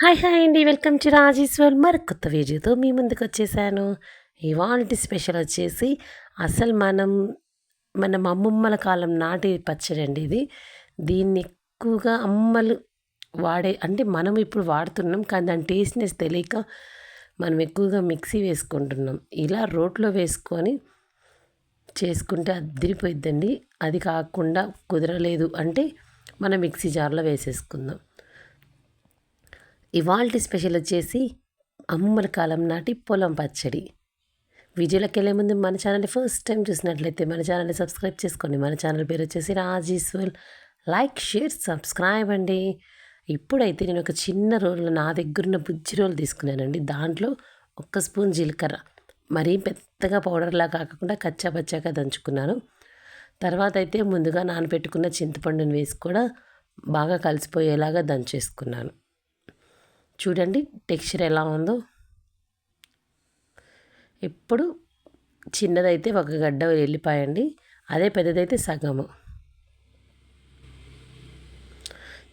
Hi hi అండి welcome to Rajeshwar మరి కొత్త వీడియోతో మీ ముందుకు వచ్చేసాను. ఇవాళ స్పెషల్ వచ్చేసి అసలు మనం మన అమ్మమ్మల కాలం నాటి పచ్చడి అండి ఇది. దీన్ని ఎక్కువగా అమ్మలు వాడే అంటే మనం ఇప్పుడు వాడుతున్నాం కానీ దాని టేస్ట్నెస్ తెలియక మనం ఎక్కువగా మిక్సీ వేసుకుంటున్నాం. ఇలా రోట్లో వేసుకొని చేసుకుంటే అద్దరిపోయిద్దండి అది కాకుండా కుదరలేదు అంటే మనం మిక్సీ జార్లో వేసేసుకుందాం. ఇవాల్టి స్పెషల్ వచ్చేసి అమ్మల కాలం నాటి పొలం పచ్చడి. వీడియోలోకి వెళ్ళే ముందు మన ఛానల్ని ఫస్ట్ టైం చూసినట్లయితే మన ఛానల్ని సబ్స్క్రైబ్ చేసుకోండి. మన ఛానల్ పేరు వచ్చేసి రాజీశ్వల్ లైక్ షేర్ సబ్స్క్రైబ్ అండి. ఇప్పుడైతే నేను ఒక చిన్న రోల్ నా దగ్గరున్న బుజ్జి రోల్ తీసుకున్నానండి. దాంట్లో ఒక్క స్పూన్ జీలకర్ర. మరీ పెద్దగా పౌడర్లా కాకుండా కచ్చా పచ్చాగా దంచుకున్నాను. తర్వాత అయితే ముందుగా నానబెట్టుకున్న చింతపండుని వేసి కూడా బాగా కలిసిపోయేలాగా దంచేసుకున్నాను. చూడండి టెక్స్చర్ ఎలా ఉందో. ఇప్పుడు చిన్నదైతే ఒక గడ్డ వెళ్ళిపోయండి. అదే పెద్దదైతే సగము.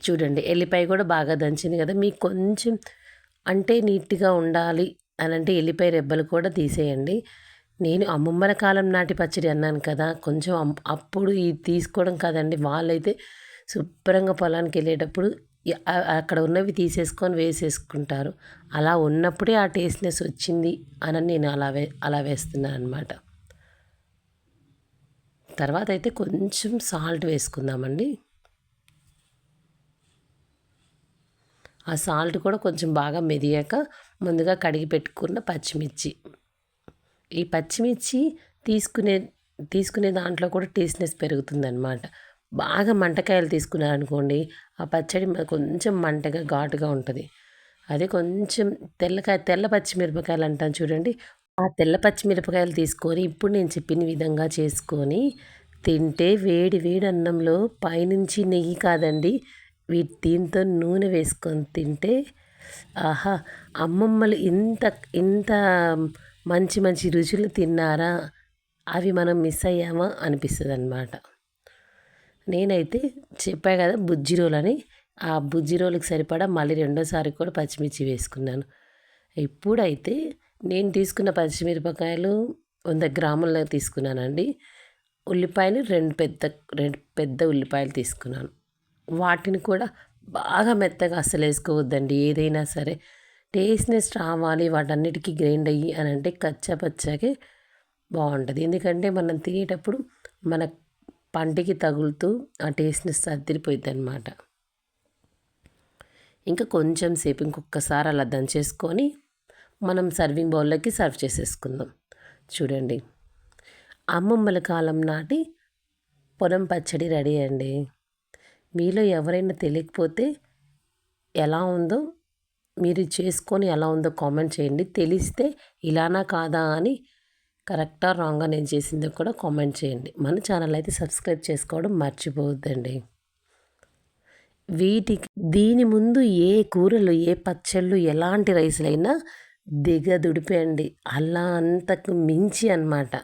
చూడండి ఎల్లిపాయ కూడా బాగా దంచింది కదా. మీకు కొంచెం అంటే నీట్గా ఉండాలి అని అంటే ఎల్లిపాయ రెబ్బలు కూడా తీసేయండి. నేను అమ్మమ్మల కాలం నాటి పచ్చడి అన్నాను కదా. కొంచెం అప్పుడు ఇది తీసుకోవడం కాదండి. వాళ్ళైతే శుభ్రంగా పొలానికి వెళ్ళేటప్పుడు అక్కడ ఉన్నవి తీసేసుకొని వేసేసుకుంటారు. అలా ఉన్నప్పుడే ఆ టేస్ట్నెస్ వచ్చింది అని నేను అలా వే అలా వేస్తున్నాను అనమాట తర్వాత అయితే కొంచెం సాల్ట్ వేసుకుందామండి. ఆ సాల్ట్ కూడా కొంచెం బాగా మెదియాక ముందుగా కడిగి పెట్టుకున్న పచ్చిమిర్చి. ఈ పచ్చిమిర్చి తీసుకునే తీసుకునే దాంట్లో కూడా టేస్ట్నెస్ పెరుగుతుందన్నమాట. బాగా మంటకాయలు తీసుకున్నారనుకోండి ఆ పచ్చడి కొంచెం మంటగా ఘాటుగా ఉంటుంది. అదే కొంచెం తెల్లకాయ తెల్ల పచ్చిమిరపకాయలు అంటాను చూడండి. ఆ తెల్ల పచ్చిమిరపకాయలు తీసుకొని ఇప్పుడు నేను చెప్పిన విధంగా చేసుకొని తింటే వేడి వేడి అన్నంలో పైనుంచి నెయ్యి కాదండి వీటి దీంతో నూనె వేసుకొని తింటే ఆహా! అమ్మమ్మలు ఇంత ఇంత మంచి మంచి రుచులు తిన్నారా అవి మనం మిస్ అయ్యామా అనిపిస్తుంది అన్నమాట నేనైతే చెప్పా కదా బుజ్జి రోలు అని. ఆ బుజ్జి రోలుకి సరిపడా మళ్ళీ రెండోసారి కూడా పచ్చిమిర్చి వేసుకున్నాను. ఇప్పుడైతే నేను తీసుకున్న పచ్చిమిరపకాయలు వంద గ్రాముల తీసుకున్నానండి. ఉల్లిపాయలు రెండు పెద్ద రెండు పెద్ద ఉల్లిపాయలు తీసుకున్నాను. వాటిని కూడా బాగా మెత్తగా అస్సలు వేసుకోవద్దండి. ఏదైనా సరే టేస్ట్నెస్ రావాలి వాటన్నిటికీ గ్రైండ్ అయ్యి అని అంటే కచ్చా పచ్చాకే బాగుంటుంది. ఎందుకంటే మనం తినేటప్పుడు మన పంటికి తగులుతూ ఆ టేస్ట్ని సర్దిరిపోయింది అనమాట ఇంకా కొంచెం సేపు ఇంకొకసారి అలా దంచేసుకొని మనం సర్వింగ్ బౌల్లోకి సర్వ్ చేసేసుకుందాం. చూడండి. అమ్మమ్మల కాలం నాటి పొలం పచ్చడి రెడీ అండి. మీలో ఎవరైనా తెలియకపోతే ఎలా ఉందో మీరు చేసుకొని ఎలా ఉందో కామెంట్ చేయండి. తెలిస్తే ఇలానా కాదా అని కరెక్టా రాంగా నేను చేసింది కూడా కామెంట్ చేయండి. మన ఛానల్ అయితే సబ్స్క్రైబ్ చేసుకోవడం మర్చిపోవద్దండి. వీటికి దీని ముందు ఏ కూరలు ఏ పచ్చళ్ళు ఎలాంటి రైస్లైనా దిగదుడిపేయండి. అలా అంతకు మించి అనమాట